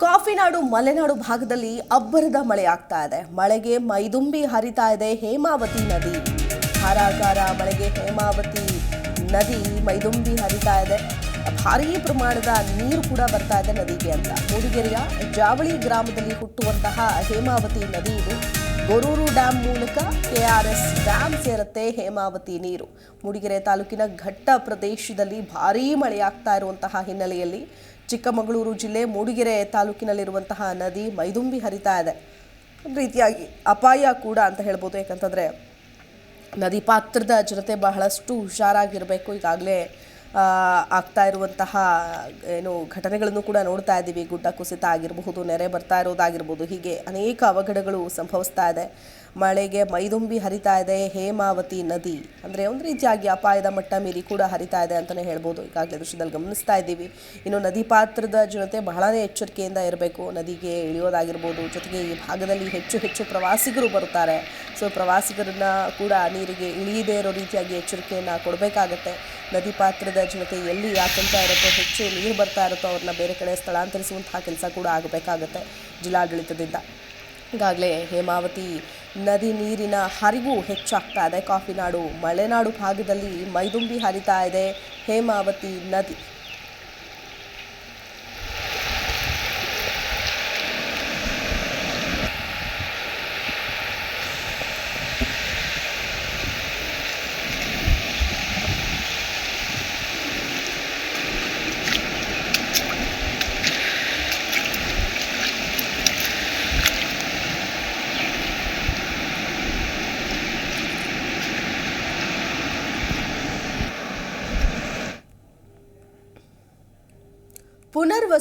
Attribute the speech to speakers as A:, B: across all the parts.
A: ಕಾಫಿನಾಡು ಮಲೆನಾಡು ಭಾಗದಲ್ಲಿ ಅಬ್ಬರದ ಮಳೆ ಆಗ್ತಾ ಇದೆ. ಮಳೆಗೆ ಮೈದುಂಬಿ ಹರಿತಾ ಇದೆ ಹೇಮಾವತಿ ನದಿ. ಧಾರಾಕಾರ ಮಳೆಗೆ ಹೇಮಾವತಿ ನದಿ, ಮೈದುಂಬಿ ಹರಿತಾ ಇದೆ. ಭಾರೀ ಪ್ರಮಾಣದ ನೀರು ಕೂಡ ಬರ್ತಾ ಇದೆ ನದಿಗೆ ಅಂತ. ಮೂಡಿಗೆರೆಯ ಜಾವಳಿ ಗ್ರಾಮದಲ್ಲಿ ಹುಟ್ಟುವಂತಹ ಹೇಮಾವತಿ ನದಿ ಇದು. ಗೊರೂರು ಡ್ಯಾಂ ಮೂಲಕ ಕೆಆರ್ಎಸ್ ಡ್ಯಾಂ ಸೇರುತ್ತೆ ಹೇಮಾವತಿ ನೀರು. ಮೂಡಿಗೆರೆ ತಾಲೂಕಿನ ಘಟ್ಟ ಪ್ರದೇಶದಲ್ಲಿ ಭಾರೀ ಮಳೆಯಾಗ್ತಾ ಇರುವಂತಹ ಹಿನ್ನೆಲೆಯಲ್ಲಿ ಚಿಕ್ಕಮಗಳೂರು ಜಿಲ್ಲೆ ಮೂಡಿಗೆರೆ ತಾಲೂಕಿನಲ್ಲಿರುವಂತಹ ನದಿ ಮೈದುಂಬಿ ಹರಿತಾ ಇದೆ. ರೀತಿಯಾಗಿ ಅಪಾಯ ಕೂಡ ಅಂತ ಹೇಳ್ಬೋದು. ಯಾಕಂತಂದರೆ ನದಿ ಪಾತ್ರದ ಜನತೆ ಬಹಳಷ್ಟು ಹುಷಾರಾಗಿರಬೇಕು. ಈಗಾಗಲೇ ಆಗ್ತಾ ಇರುವಂತಹ, ಏನು, ಘಟನೆಗಳನ್ನು ಕೂಡ ನೋಡ್ತಾ ಇದ್ದೀವಿ. ಗುಡ್ಡ ಕುಸಿತ ಆಗಿರಬಹುದು, ನೆರೆ ಬರ್ತಾ ಇರೋದಾಗಿರ್ಬೋದು. ಹೀಗೆ ಅನೇಕ ಅವಘಡಗಳು ಸಂಭವಿಸ್ತಾ ಇದೆ. ಮಳೆಗೆ ಮೈದುಂಬಿ ಹರಿತಾ ಇದೆ. ಹೇಮಾವತಿ ನದಿ, ಅಂದರೆ ಒಂದು ರೀತಿಯಾಗಿ ಅಪಾಯದ ಮಟ್ಟ ಮೀರಿ ಕೂಡ ಹರಿತಾ ಇದೆ ಅಂತಲೇ ಹೇಳ್ಬೋದು. ಈಗಾಗಲೇ ದೃಶ್ಯದಲ್ಲಿ ಗಮನಿಸ್ತಾ ಇದ್ದೀವಿ. ಇನ್ನು ನದಿ ಪಾತ್ರದ ಜೊತೆ ಬಹಳನೇ ಎಚ್ಚರಿಕೆಯಿಂದ ಇರಬೇಕು. ನದಿಗೆ ಇಳಿಯೋದಾಗಿರ್ಬೋದು. ಜೊತೆಗೆ ಈ ಭಾಗದಲ್ಲಿ ಹೆಚ್ಚು ಹೆಚ್ಚು ಪ್ರವಾಸಿಗರು ಬರುತ್ತಾರೆ. ಸೊ, ಪ್ರವಾಸಿಗರನ್ನ ಕೂಡ ನೀರಿಗೆ ಇಳಿಯದೇ ಇರೋ ರೀತಿಯಾಗಿ ಎಚ್ಚರಿಕೆಯನ್ನು ಕೊಡಬೇಕಾಗತ್ತೆ. ನದಿ ಪಾತ್ರದ ಜನತೆ ಎಲ್ಲಿ ಆತಂಕ ಇರುತ್ತೋ, ಹೆಚ್ಚು ನೀರು ಬರ್ತಾ ಇರುತ್ತೋ ಅವ್ರನ್ನ ಬೇರೆ ಕಡೆ ಸ್ಥಳಾಂತರಿಸುವಂತಹ ಕೆಲಸ ಕೂಡ ಆಗಬೇಕಾಗತ್ತೆ ಜಿಲ್ಲಾಡಳಿತದಿಂದ. ಈಗಾಗಲೇ ಹೇಮಾವತಿ ನದಿ ನೀರಿನ ಹರಿವು ಹೆಚ್ಚಾಗ್ತಾ ಇದೆ. ಕಾಫಿನಾಡು, ಮಲೆನಾಡು ಭಾಗದಲ್ಲಿ ಮೈದುಂಬಿ ಹರಿತಾ ಇದೆ ಹೇಮಾವತಿ ನದಿ.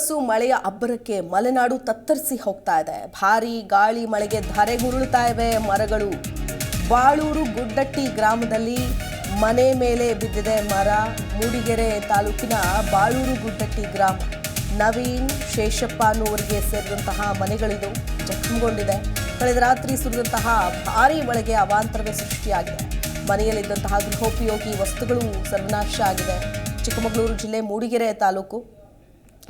A: ಪುನರ್ವಸು ಮಳೆಯ ಅಬ್ಬರಕ್ಕೆ ಮಲೆನಾಡು ತತ್ತರಿಸಿ ಹೋಗ್ತಾ ಇದೆ. ಭಾರೀ ಗಾಳಿ ಮಳೆಗೆ ಧರೆಗುರುಳ್ತಾ ಇವೆ ಮರಗಳು. ಬಾಳೂರು ಗುಡ್ಡಟ್ಟಿ ಗ್ರಾಮದಲ್ಲಿ ಮನೆ ಮೇಲೆ ಬಿದ್ದಿದೆ ಮರ. ಮೂಡಿಗೆರೆ ತಾಲೂಕಿನ ಬಾಳೂರು ಗುಡ್ಡಟ್ಟಿ ಗ್ರಾಮ. ನವೀನ್ ಶೇಷಪ್ಪ ಅನ್ನುವರಿಗೆ ಸೇರಿದಂತಹ ಮನೆಗಳಿದು ಜಖಂಗೊಂಡಿದೆ. ಕಳೆದ ರಾತ್ರಿ ಸುರಿದಂತಹ ಭಾರಿ ಮಳೆಗೆ ಅವಾಂತರವೇ ಸೃಷ್ಟಿಯಾಗಿದೆ. ಮನೆಯಲ್ಲಿದ್ದಂತಹ ಗೃಹೋಪಯೋಗಿ ವಸ್ತುಗಳು ಸರ್ವನಾಶ ಆಗಿದೆ. ಚಿಕ್ಕಮಗಳೂರು ಜಿಲ್ಲೆ ಮೂಡಿಗೆರೆ ತಾಲೂಕು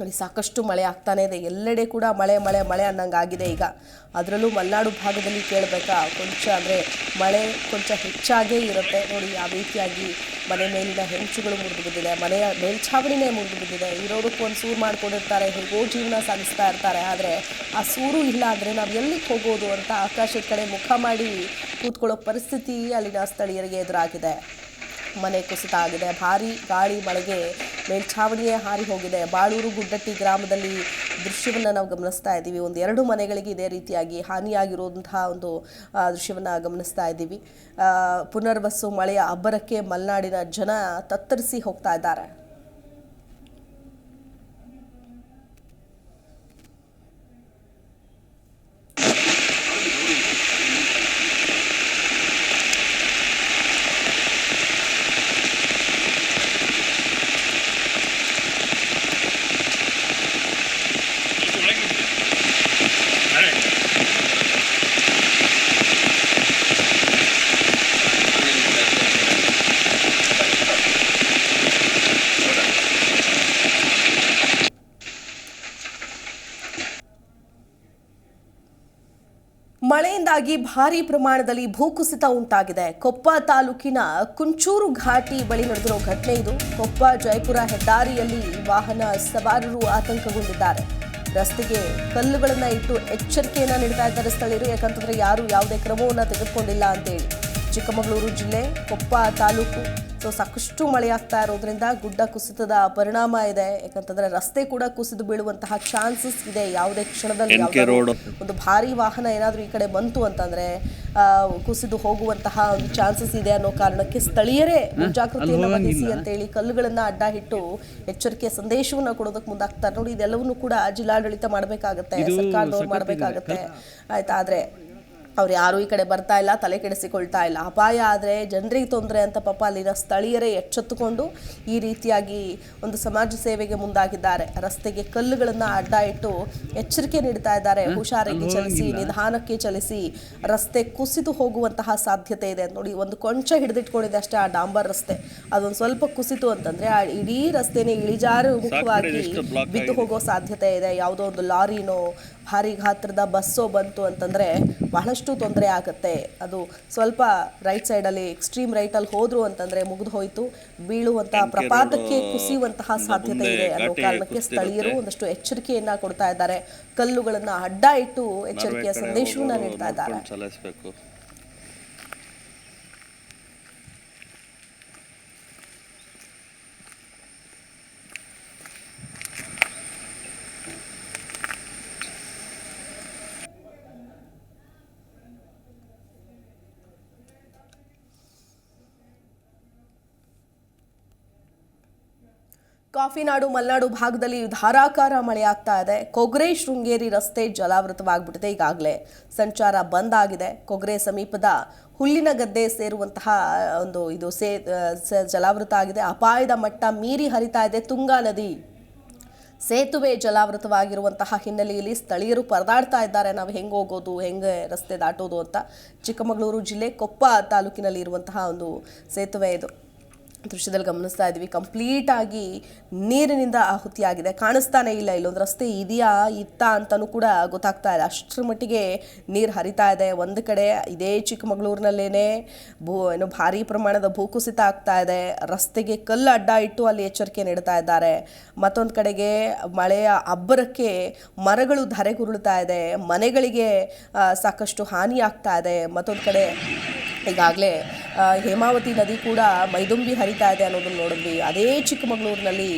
A: ಅಲ್ಲಿ ಸಾಕಷ್ಟು ಮಳೆ ಆಗ್ತಾನೇ ಇದೆ. ಎಲ್ಲೆಡೆ ಕೂಡ ಮಳೆ ಮಳೆ ಮಳೆ ಅನ್ನಂಗೆ ಆಗಿದೆ ಈಗ. ಅದರಲ್ಲೂ ಮಲೆನಾಡು ಭಾಗದಲ್ಲಿ ಕೇಳಬೇಕಾ? ಕೊಂಚ ಅಂದರೆ ಮಳೆ ಕೊಂಚ ಹೆಚ್ಚಾಗೇ ಇರುತ್ತೆ. ನೋಡಿ ಯಾವ ರೀತಿಯಾಗಿ ಮನೆ ಮೇಲಿನ ಹೆಂಚುಗಳು ಮುರಿದು ಬಿದ್ದಿದೆ. ಮನೆಯ ಮೇಲ್ಛಾವಣಿನೇ ಮುರಿದು ಬಿದ್ದಿದೆ. ಇರೋದಕ್ಕೂ ಒಂದು ಸೂರು ಮಾಡ್ಕೊಂಡಿರ್ತಾರೆ. ಹೇಗೋ ಜೀವನ ಸಾಗಿಸ್ತಾ ಇರ್ತಾರೆ. ಆದರೆ ಆ ಸೂರು ಇಲ್ಲ ಅಂದರೆ ನಾವು ಎಲ್ಲಿಗೆ ಹೋಗೋದು ಅಂತ ಆಕಾಶದ ಕಡೆ ಮುಖ ಮಾಡಿ ಕೂತ್ಕೊಳ್ಳೋ ಪರಿಸ್ಥಿತಿ ಅಲ್ಲಿನ ಸ್ಥಳೀಯರಿಗೆ ಎದುರಾಗಿದೆ. ಮನೆ ಕುಸಿತ ಆಗಿದೆ ಭಾರಿ ಗಾಳಿ, ಮಳೆಗೆ ಮೇಲ್ಛಾವಣಿಯೇ ಹಾರಿ ಹೋಗಿದೆ. ಬಾಳೂರು, ಗುಡ್ಡಟ್ಟಿ ಗ್ರಾಮದಲ್ಲಿ ದೃಶ್ಯವನ್ನು ನಾವು ಗಮನಿಸ್ತಾ ಇದ್ದೀವಿ. ಒಂದು ಎರಡು ಮನೆಗಳಿಗೆ ಇದೇ ರೀತಿಯಾಗಿ ಹಾನಿಯಾಗಿರುವಂತಹ ಒಂದು ದೃಶ್ಯವನ್ನು ಗಮನಿಸ್ತಾ ಇದ್ದೀವಿ. ಪುನರ್ವಸು ಮಳೆಯ ಅಬ್ಬರಕ್ಕೆ ಮಲೆನಾಡಿನ ಜನ ತತ್ತರಿಸಿ ಹೋಗ್ತಾ ಇದ್ದಾರೆ. ಮಳೆಯಿಂದಾಗಿ ಭಾರೀ ಪ್ರಮಾಣದಲ್ಲಿ ಭೂಕುಸಿತ ಉಂಟಾಗಿದೆ. ಕೊಪ್ಪ ತಾಲೂಕಿನ ಕುಂಚೂರು ಘಾಟಿ ಬಳಿ ನಡೆದಿರೋ ಘಟನೆ ಇದು. ಕೊಪ್ಪ, ಜಯಪುರ ಹೆದ್ದಾರಿಯಲ್ಲಿ ವಾಹನ ಸವಾರರು ಆತಂಕಗೊಂಡಿದ್ದಾರೆ. ರಸ್ತೆಗೆ ಕಲ್ಲುಗಳನ್ನ ಇಟ್ಟು ಎಚ್ಚರಿಕೆಯನ್ನ ನೀಡ್ತಾ ಇದ್ದಾರೆ ಸ್ಥಳೀಯರು. ಯಾಕಂತಂದ್ರೆ ಯಾರು ಯಾವುದೇ ಕ್ರಮವನ್ನ ತೆಗೆದುಕೊಂಡಿಲ್ಲ ಅಂತೇಳಿ. ಚಿಕ್ಕಮಗಳೂರು ಜಿಲ್ಲೆ, ಕೊಪ್ಪ ತಾಲೂಕು ಸೊ ಸಾಕಷ್ಟು ಮಳೆ ಆಗ್ತಾ ಇರೋದ್ರಿಂದ ಗುಡ್ಡ ಕುಸಿತದ ಪರಿಣಾಮ ಇದೆ. ಯಾಕಂತಂದ್ರೆ ರಸ್ತೆ ಕೂಡ ಕುಸಿದು ಬೀಳುವಂತಹ ಚಾನ್ಸಸ್ ಇದೆ ಯಾವುದೇ ಕ್ಷಣದಲ್ಲಿ. ಒಂದು ಭಾರಿ ವಾಹನ ಏನಾದರೂ ಈ ಕಡೆ ಬಂತು ಅಂತಂದ್ರೆ ಕುಸಿದು ಹೋಗುವಂತಹ ಒಂದು ಚಾನ್ಸಸ್ ಇದೆ ಅನ್ನೋ ಕಾರಣಕ್ಕೆ ಸ್ಥಳೀಯರೇ ಮುಂಜಾಗ್ರತೆಯನ್ನು ವಹಿಸಿ ಅಂತೇಳಿ ಕಲ್ಲುಗಳನ್ನ ಅಡ್ಡ ಇಟ್ಟು ಎಚ್ಚರಿಕೆ ಸಂದೇಶವನ್ನ ಕೊಡೋದಕ್ಕೆ ಮುಂದಾಗ್ತಾರೆ. ನೋಡಿ ಇದೆಲ್ಲವನ್ನೂ ಕೂಡ ಜಿಲ್ಲಾಡಳಿತ ಮಾಡಬೇಕಾಗತ್ತೆ ಸರ್ಕಾರದವ್ರು ಮಾಡಬೇಕಾಗತ್ತೆ. ಆಯ್ತಾ ಆದ್ರೆ ಅವ್ರು ಯಾರೂ ಈ ಕಡೆ ಬರ್ತಾ ಇಲ್ಲ ತಲೆ ಕೆಡಿಸಿಕೊಳ್ತಾ ಇಲ್ಲ. ಅಪಾಯ ಆದರೆ ಜನರಿಗೆ ತೊಂದರೆ ಅಂತ ಪಾಪ ಅಲ್ಲಿನ ಸ್ಥಳೀಯರೇ ಎಚ್ಚೆತ್ತುಕೊಂಡು ಈ ರೀತಿಯಾಗಿ ಒಂದು ಸಮಾಜ ಸೇವೆಗೆ ಮುಂದಾಗಿದ್ದಾರೆ. ರಸ್ತೆಗೆ ಕಲ್ಲುಗಳನ್ನು ಅಡ್ಡ ಇಟ್ಟು ಎಚ್ಚರಿಕೆ ನೀಡ್ತಾ ಇದ್ದಾರೆ. ಹುಷಾರಿಗೆ ಚಲಿಸಿ ನಿಧಾನಕ್ಕೆ ಚಲಿಸಿ ರಸ್ತೆ ಕುಸಿದು ಹೋಗುವಂತಹ ಸಾಧ್ಯತೆ ಇದೆ. ನೋಡಿ ಒಂದು ಕೊಂಚ ಹಿಡಿದಿಟ್ಕೊಂಡಿದೆ ಅಷ್ಟೇ ಆ ಡಾಂಬರ್ ರಸ್ತೆ. ಅದೊಂದು ಸ್ವಲ್ಪ ಕುಸಿತು ಅಂತಂದ್ರೆ ಆ ಇಡೀ ರಸ್ತೆನೇ ಇಳಿಜಾರು ಮುಖವಾಗಿ ಬಿದ್ದು ಹೋಗೋ ಸಾಧ್ಯತೆ ಇದೆ. ಯಾವುದೋ ಒಂದು ಲಾರಿನೋ ಭಾರಿ ಗಾತ್ರದ ಬಸ್ಸೋ ಬಂತು ಅಂತಂದ್ರೆ ಬಹಳಷ್ಟು ತೊಂದರೆ ಆಗುತ್ತೆ. ಅದು ಸ್ವಲ್ಪ ರೈಟ್ ಸೈಡಲ್ಲಿ ಎಕ್ಸ್ಟ್ರೀಮ್ ರೈಟಲ್ಲಿ ಹೋದ್ರು ಅಂತಂದ್ರೆ ಮುಗಿದು ಹೋಯಿತು. ಬೀಳುವಂತಹ ಪ್ರಪಾತಕ್ಕೆ ಕುಸಿಯುವಂತಹ ಸಾಧ್ಯತೆ ಇದೆ. ಅನ್ನೋ ಕಾರಣಕ್ಕೆ ಸ್ಥಳೀಯರು ಒಂದಷ್ಟು ಎಚ್ಚರಿಕೆಯನ್ನ ಕೊಡ್ತಾ ಇದ್ದಾರೆ. ಕಲ್ಲುಗಳನ್ನು ಅಡ್ಡ ಇಟ್ಟು ಎಚ್ಚರಿಕೆಯ ಸಂದೇಶವನ್ನು ನೀಡ್ತಾ ಇದ್ದಾರೆ. ಕಾಫಿನಾಡು, ಮಲೆನಾಡು ಭಾಗದಲ್ಲಿ ಧಾರಾಕಾರ ಮಳೆಯಾಗ್ತಾ ಇದೆ. ಕೊಗ್ರೆ, ಶೃಂಗೇರಿ ರಸ್ತೆ ಜಲಾವೃತವಾಗ್ಬಿಟ್ಟಿದೆ ಈಗಾಗಲೇ. ಸಂಚಾರ ಬಂದ್ ಆಗಿದೆ. ಕೊಗ್ರೆ ಸಮೀಪದ ಹುಲ್ಲಿನ ಗದ್ದೆ ಸೇರುವಂತಹ ಒಂದು ಇದು ಸೇ ಸ- ಜಲಾವೃತ ಆಗಿದೆ. ಅಪಾಯದ ಮಟ್ಟ ಮೀರಿ ಹರಿತಾ ಇದೆ. ತುಂಗಾ ನದಿ ಸೇತುವೆ ಜಲಾವೃತವಾಗಿರುವಂತಹ ಹಿನ್ನೆಲೆಯಲ್ಲಿ ಸ್ಥಳೀಯರು ಪರದಾಡ್ತಾ ಇದ್ದಾರೆ. ನಾವು ಹೆಂಗೆ ಹೋಗೋದು, ಹೆಂಗೆ ರಸ್ತೆ ದಾಟೋದು ಅಂತ ಚಿಕ್ಕಮಗಳೂರು ಜಿಲ್ಲೆ ಕೊಪ್ಪ ತಾಲೂಕಿನಲ್ಲಿ ಇರುವಂತಹ ಒಂದು ಸೇತುವೆ ಇದು. ದೃಶ್ಯದಲ್ಲಿ ಗಮನಿಸ್ತಾ ಇದ್ದೀವಿ. ಕಂಪ್ಲೀಟ್ ಆಗಿ ನೀರಿನಿಂದ ಆಹುತಿಯಾಗಿದೆ. ಕಾಣಿಸ್ತಾನೆ ಇಲ್ಲ. ಇಲ್ಲೊಂದು ರಸ್ತೆ ಇದೆಯಾ, ಇತ್ತ ಅಂತಲೂ ಕೂಡ ಗೊತ್ತಾಗ್ತಾ ಇಲ್ಲ ಅಷ್ಟರ ಮಟ್ಟಿಗೆ ನೀರು ಹರಿತಾ ಇದೆ. ಒಂದು ಕಡೆ ಇದೇ ಚಿಕ್ಕಮಗಳೂರಿನಲ್ಲೇ ಭೂ, ಏನು ಭಾರಿ ಪ್ರಮಾಣದ ಭೂಕುಸಿತ ಆಗ್ತಾ ಇದೆ. ರಸ್ತೆಗೆ ಕಲ್ಲು ಅಡ್ಡ ಇಟ್ಟು ಅಲ್ಲಿ ಎಚ್ಚರಿಕೆ ನೀಡ್ತಾ ಇದ್ದಾರೆ. ಮತ್ತೊಂದು ಕಡೆಗೆ ಮಳೆಯ ಅಬ್ಬರಕ್ಕೆ ಮರಗಳು ಧರೆಗುರುಳ್ತಾ ಇದೆ. ಮನೆಗಳಿಗೆ ಸಾಕಷ್ಟು ಹಾನಿ ಆಗ್ತಾ ಇದೆ. ಮತ್ತೊಂದು ಕಡೆ ಈಗಾಗಲೇ ಹೇಮಾವತಿ ನದಿ ಕೂಡ ಮೈದುಂಬಿ ಹರಿತಾ ಇದೆ ಅನ್ನೋದನ್ನು ನೋಡಿದ್ವಿ. ಅದೇ ಚಿಕ್ಕಮಗಳೂರಿನಲ್ಲಿ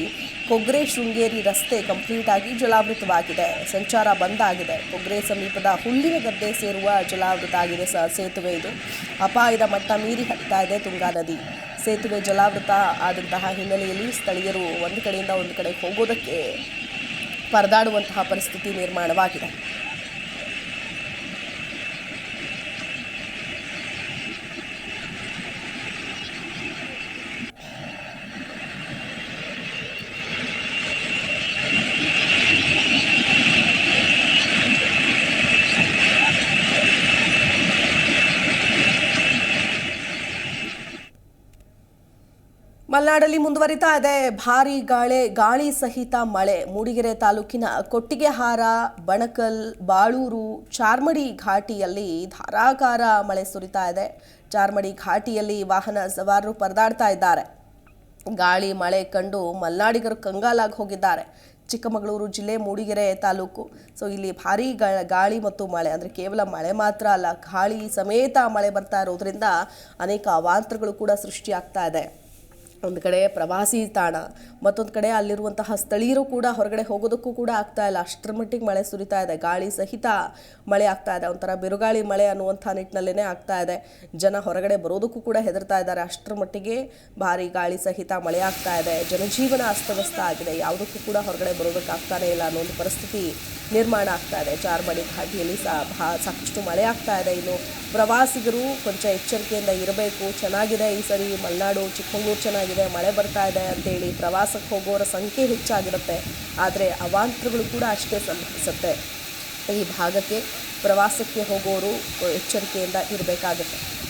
A: ಕೊಗ್ರೆ ಶೃಂಗೇರಿ ರಸ್ತೆ ಕಂಪ್ಲೀಟ್ ಆಗಿ ಜಲಾವೃತವಾಗಿದೆ. ಸಂಚಾರ ಬಂದ್ ಆಗಿದೆ. ಕೊಗ್ರೆ ಸಮೀಪದ ಹುಲ್ಲಿನ ಗದ್ದೆ ಸೇರುವ ಜಲಾವೃತ ಆಗಿದೆ ಸ, ಸೇತುವೆ ಇದು. ಅಪಾಯದ ಮಟ್ಟ ಮೀರಿ ಹರಿತಾ ಇದೆ ತುಂಗಾ ನದಿ. ಸೇತುವೆ ಜಲಾವೃತ ಆದಂತಹ ಹಿನ್ನೆಲೆಯಲ್ಲಿ ಸ್ಥಳೀಯರು ಒಂದು ಕಡೆಯಿಂದ ಒಂದು ಕಡೆ ಹೋಗೋದಕ್ಕೆ ಪರದಾಡುವಂತಹ ಪರಿಸ್ಥಿತಿ ನಿರ್ಮಾಣವಾಗಿದೆ. ಮಲೆನಾಡಲ್ಲಿ ಮುಂದುವರಿತಾ ಇದೆ. ಭಾರಿ ಗಾಳಿ ಗಾಳಿ ಸಹಿತ ಮಳೆ. ಮೂಡಿಗೆರೆ ತಾಲೂಕಿನ ಕೊಟ್ಟಿಗೆಹಾರ, ಬಣಕಲ್, ಬಾಳೂರು, ಚಾರ್ಮಡಿ ಘಾಟಿಯಲ್ಲಿ ಧಾರಾಕಾರ ಮಳೆ ಸುರಿತಾ ಇದೆ. ಚಾರ್ಮಡಿ ಘಾಟಿಯಲ್ಲಿ ವಾಹನ ಸವಾರರು ಪರದಾಡ್ತಾ ಇದ್ದಾರೆ. ಗಾಳಿ, ಮಳೆ ಕಂಡು ಮಲೆನಾಡಿಗರು ಕಂಗಾಲಾಗಿ ಹೋಗಿದ್ದಾರೆ. ಚಿಕ್ಕಮಗಳೂರು ಜಿಲ್ಲೆ ಮೂಡಿಗೆರೆ ತಾಲೂಕು. ಸೊ, ಇಲ್ಲಿ ಭಾರಿ ಗಾಳಿ ಮತ್ತು ಮಳೆ. ಅಂದರೆ ಕೇವಲ ಮಳೆ ಮಾತ್ರ ಅಲ್ಲ, ಗಾಳಿ ಸಮೇತ ಮಳೆ ಬರ್ತಾ ಇರೋದ್ರಿಂದ ಅನೇಕ ಅವಾಂತರಗಳು ಕೂಡ ಸೃಷ್ಟಿಯಾಗ್ತಾ ಇದೆ. ಒಂದು ಕಡೆ ಪ್ರವಾಸಿ ತಾಣ, ಮತ್ತೊಂದು ಕಡೆ ಅಲ್ಲಿರುವಂತಹ ಸ್ಥಳೀಯರು ಕೂಡ ಹೊರಗಡೆ ಹೋಗೋದಕ್ಕೂ ಕೂಡ ಆಗ್ತಾ ಇಲ್ಲ. ಅಷ್ಟರ ಮಟ್ಟಿಗೆ ಮಳೆ ಸುರಿತಾ ಇದೆ. ಗಾಳಿ ಸಹಿತ ಮಳೆ ಆಗ್ತಾ ಇದೆ. ಒಂಥರ ಬಿರುಗಾಳಿ ಮಳೆ ಅನ್ನುವಂಥ ನಿಟ್ಟಿನಲ್ಲೇ ಆಗ್ತಾ ಇದೆ. ಜನ ಹೊರಗಡೆ ಬರೋದಕ್ಕೂ ಕೂಡ ಹೆದರ್ತಾ ಇದ್ದಾರೆ. ಅಷ್ಟರ ಮಟ್ಟಿಗೆ ಭಾರಿ ಗಾಳಿ ಸಹಿತ ಮಳೆ ಆಗ್ತಾ ಇದೆ. ಜನಜೀವನ ಅಸ್ತವ್ಯಸ್ತ ಆಗಿದೆ. ಯಾವುದಕ್ಕೂ ಕೂಡ ಹೊರಗಡೆ ಬರೋದಕ್ಕಾಗ್ತಾನೆ ಇಲ್ಲ ಅನ್ನೋ ಒಂದು ಪರಿಸ್ಥಿತಿ ನಿರ್ಮಾಣ ಆಗ್ತಾ ಇದೆ. ಚಾರ್ಮಡಿ ಘಾಟಿಯಲ್ಲಿ ಸಾಕಷ್ಟು ಮಳೆ ಆಗ್ತಾ ಇದೆ. ಇನ್ನು ಪ್ರವಾಸಿಗರು ಕೊಂಚ ಎಚ್ಚರಿಕೆಯಿಂದ ಇರಬೇಕು. ಚೆನ್ನಾಗಿದೆ ಈ ಸರಿ ಮಲೆನಾಡು, ಚಿಕ್ಕಮಗಳೂರು ಚೆನ್ನಾಗಿದೆ. ಮಳೆ ಬರ್ತಾ ಇದೆ ಅಂತೇಳಿ ಪ್ರವಾಸಕ್ಕೆ ಹೋಗೋರ ಸಂಖ್ಯೆ ಹೆಚ್ಚಾಗಿರುತ್ತೆ. ಆದರೆ ಅವಾಂತರಗಳು ಕೂಡ ಅಷ್ಟೇ ಸಂಭವಿಸುತ್ತೆ. ಈ ಭಾಗಕ್ಕೆ ಪ್ರವಾಸಕ್ಕೆ ಹೋಗೋರು ಎಚ್ಚರಿಕೆಯಿಂದ ಇರಬೇಕಾಗುತ್ತೆ.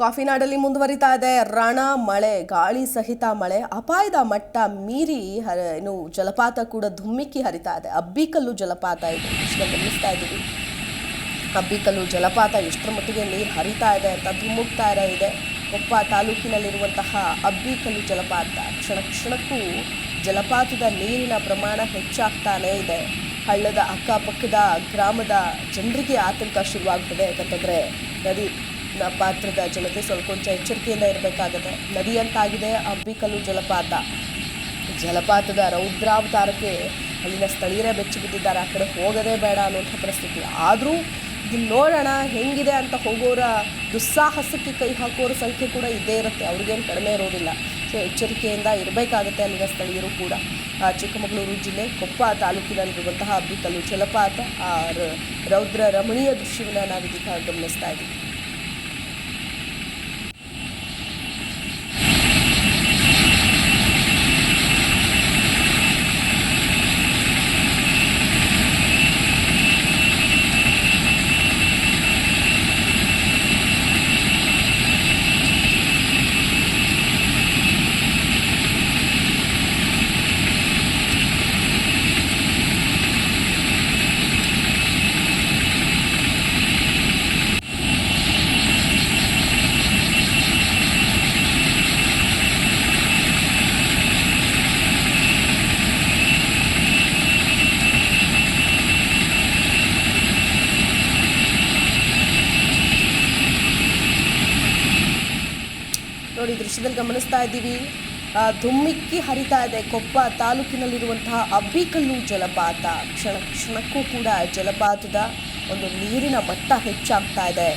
A: ಕಾಫಿನಾಡಲ್ಲಿ ಮುಂದುವರಿತಾ ಇದೆ. ರಣ, ಮಳೆ, ಗಾಳಿ ಸಹಿತ ಮಳೆ. ಅಪಾಯದ ಮಟ್ಟ ಮೀರಿ ಏನು ಜಲಪಾತ ಕೂಡ ಧುಮ್ಮಿಕ್ಕಿ ಹರಿತಾ ಇದೆ. ಅಬ್ಬಿಕಲ್ಲು ಜಲಪಾತ ಇದೆ. ಗಮನಿಸ್ತಾ ಇದ್ದೀವಿ. ಅಬ್ಬಿಕಲ್ಲು ಜಲಪಾತ ಎಷ್ಟರ ಮಟ್ಟಿಗೆ ನೀರು ಹರಿತಾ ಇದೆ ಅಂತ ಧುಮ್ಮುಕ್ತಾ ಇದೆ. ಕೊಪ್ಪ ತಾಲೂಕಿನಲ್ಲಿರುವಂತಹ ಅಬ್ಬಿಕಲ್ಲು ಜಲಪಾತ. ಕ್ಷಣ ಕ್ಷಣಕ್ಕೂ ಜಲಪಾತದ ನೀರಿನ ಪ್ರಮಾಣ ಹೆಚ್ಚಾಗ್ತಾನೇ ಇದೆ. ಹಳ್ಳದ ಅಕ್ಕಪಕ್ಕದ ಗ್ರಾಮದ ಜನರಿಗೆ ಆತಂಕ ಶುರುವಾಗ್ತದೆ. ಯಾಕಂತಂದರೆ ನದಿ ಪಾತ್ರದ ಜನತೆ ಸ್ವಲ್ಪ ಕೊಂಚ ಎಚ್ಚರಿಕೆಯಿಂದ ಇರಬೇಕಾಗತ್ತೆ. ನದಿ ಅಂತಾಗಿದೆ ಅಂಬಿಕಲ್ಲು ಜಲಪಾತ. ಜಲಪಾತದ ರೌದ್ರಾವತಾರಕ್ಕೆ ಅಲ್ಲಿನ ಸ್ಥಳೀಯರೇ ಬೆಚ್ಚಿ ಬಿದ್ದಿದ್ದಾರೆ. ಆ ಕಡೆ ಹೋಗೋದೇ ಬೇಡ ಅನ್ನುವಂಥ ಪರಿಸ್ಥಿತಿ. ಆದರೂ ಇದನ್ನು ನೋಡೋಣ, ಹೆಂಗಿದೆ ಅಂತ ಹೋಗೋರ ದುಸ್ಸಾಹಸಕ್ಕೆ ಕೈ ಹಾಕೋರ ಸಂಖ್ಯೆ ಕೂಡ ಇದ್ದೇ ಇರುತ್ತೆ. ಅವ್ರಿಗೇನು ಕಡಿಮೆ ಇರೋದಿಲ್ಲ. ಸೊ, ಎಚ್ಚರಿಕೆಯಿಂದ ಇರಬೇಕಾಗುತ್ತೆ ಅಲ್ಲಿನ ಸ್ಥಳೀಯರು ಕೂಡ. ಚಿಕ್ಕಮಗಳೂರು ಜಿಲ್ಲೆ ಕೊಪ್ಪ ತಾಲೂಕಿನಲ್ಲಿರುವಂತಹ ಅಬ್ಬಿಕಲ್ಲು ಜಲಪಾತ. ಆ ರೌದ್ರ ರಮಣೀಯ ದೃಶ್ಯವನ್ನು ನಾವಿದೀಗ ಗಮನಿಸ್ತಾ ಇದ್ದೀವಿ. ದೃಶ್ಯದಲ್ಲಿ ಗಮನಿಸ್ತಾ ಇದ್ದೀವಿ. ಧುಮ್ಮಿಕ್ಕಿ ಹರಿತಾ ಇದೆ. ಕೊಪ್ಪ ತಾಲೂಕಿನಲ್ಲಿರುವಂತಹ ಅಬ್ಬಿಕಲ್ಲು ಜಲಪಾತ. ಕ್ಷಣ, ಕ್ಷಣಕ್ಕೂ ಕೂಡ ಜಲಪಾತದ ಒಂದು ನೀರಿನ ಮಟ್ಟ ಹೆಚ್ಚಾಗ್ತಾ ಇದೆ.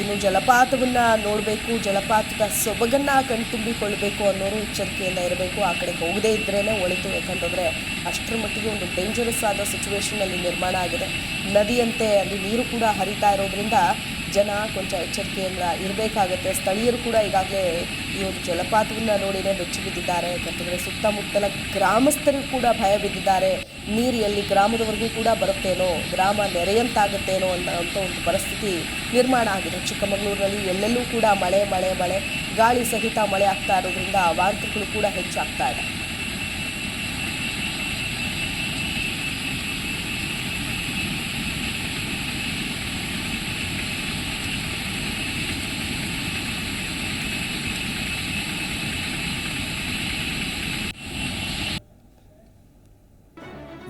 A: ಇನ್ನು ಜಲಪಾತವನ್ನು ನೋಡಬೇಕು, ಜಲಪಾತದ ಸೊಬಗನ್ನು ಕಣ್ತುಂಬಿಕೊಳ್ಬೇಕು ಅನ್ನೋರು ಎಚ್ಚರಿಕೆಯಿಂದ ಇರಬೇಕು. ಆ ಕಡೆ ಹೋಗದೇ ಇದ್ರೇ ಒಳಿತು. ಯಾಕಂತಂದರೆ ಅಷ್ಟರ ಮಟ್ಟಿಗೆ ಒಂದು ಡೇಂಜರಸ್ ಆದ ಸಿಚುವೇಶನ್ ಅಲ್ಲಿ ನಿರ್ಮಾಣ ಆಗಿದೆ. ನದಿಯಂತೆ ಅಲ್ಲಿ ನೀರು ಕೂಡ ಹರಿತಾ ಇರೋದ್ರಿಂದ ಜನ ಕೊಂಚ ಎಚ್ಚರಿಕೆಯಿಂದ ಇರಬೇಕಾಗತ್ತೆ. ಸ್ಥಳೀಯರು ಕೂಡ ಈಗಾಗಲೇ ಈ ಒಂದು ಜಲಪಾತವನ್ನು ನೋಡಿನೇ ಬೆಚ್ಚಿ ಬಿದ್ದಿದ್ದಾರೆ. ಯಾಕಂತಂದರೆ ಸುತ್ತಮುತ್ತಲ ಗ್ರಾಮಸ್ಥರು ಕೂಡ ಭಯ ಬಿದ್ದಿದ್ದಾರೆ. ನೀರು ಎಲ್ಲಿ ಗ್ರಾಮದವರೆಗೂ ಕೂಡ ಬರುತ್ತೇನೋ, ಗ್ರಾಮ ನೆರೆಯಂತಾಗುತ್ತೇನೋ ಅನ್ನೋ ಅಂತ ಒಂದು ಪರಿಸ್ಥಿತಿ ನಿರ್ಮಾಣ ಆಗಿದೆ. ಚಿಕ್ಕಮಗಳೂರಿನಲ್ಲಿ ಎಲ್ಲೆಲ್ಲೂ ಕೂಡ ಮಳೆ ಮಳೆ ಮಳೆ. ಗಾಳಿ ಸಹಿತ ಮಳೆ ಆಗ್ತಾ ಇರೋದ್ರಿಂದ ವಾಂತಿಗಳು ಕೂಡ ಹೆಚ್ಚಾಗ್ತಾ ಇದೆ.